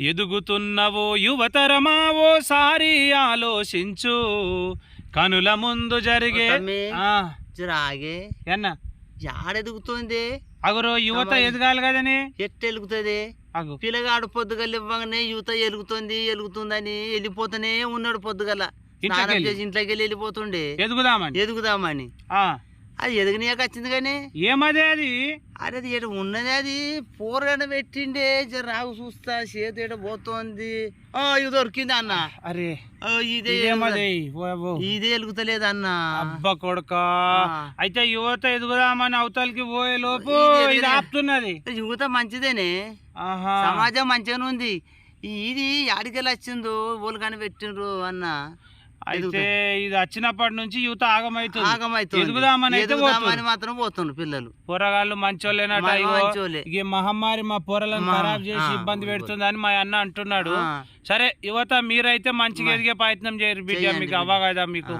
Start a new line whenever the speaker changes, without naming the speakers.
ఎదుగుతున్నవో యువతరమా ఓసారి ఆలోచించు. కనుల ముందు జరిగే ఎన్న?
యాడెదుగుతుంది?
అగురు యువత. ఎదగాలి కదని?
ఎట్ట ఎలుగుతుంది పిల్లగాడు పొద్దుగల ఇవ్వగానే యువత ఎలుగుతుంది ఎలుగుతుందని వెళ్ళిపోతూనే ఉన్నాడు పొద్దుగల.
ఇంట్లోకి వెళ్ళి.
చేసి ఇంట్లోకి వెళ్ళి వెళ్ళిపోతుండే.
ఎదుగుదామని.
ఎదుగుదామని. అది ఎదగనీయాక వచ్చింది కానీ?
ఏమదే అది?
అరే అది ఉన్నది అది? పోరగడ పెట్టిండే. రాగు చూస్తా చేతి ఎట పోతోంది. ఆ ఇది దొరికింది అన్న.
అరే
ఇదే ఎలుగుతలేదు అన్న.
అబ్బ కొడుక. అయితే యువత ఎదుగుదామని అవతలకి పోయే లోపు
ఇది?
ఆపుతున్నది.
యువత మంచిదేనే. సమాజం మంచిగానే ఉంది. ఇది యాడికెళ్ళి వచ్చిందో వాళ్ళు కానీ పెట్టిండ్రు అన్న.
అయితే ఇది వచ్చినప్పటి నుంచి యువత ఆగమైతుంది. పోతుంది.
మాత్రం పోతుండ్రు పిల్లలు.
పోరగాళ్ళు మంచోళ్ళేనట ఈ మహమ్మారి మా పోరలను ఖరాబ్ చేసి ఇబ్బంది పెడుతుందని మా అన్న అంటున్నాడు. సరే యువత మీరైతే మంచిగా ఎదిగే ప్రయత్నం చేయరు బిడ్డ మీకు కదా మీకు.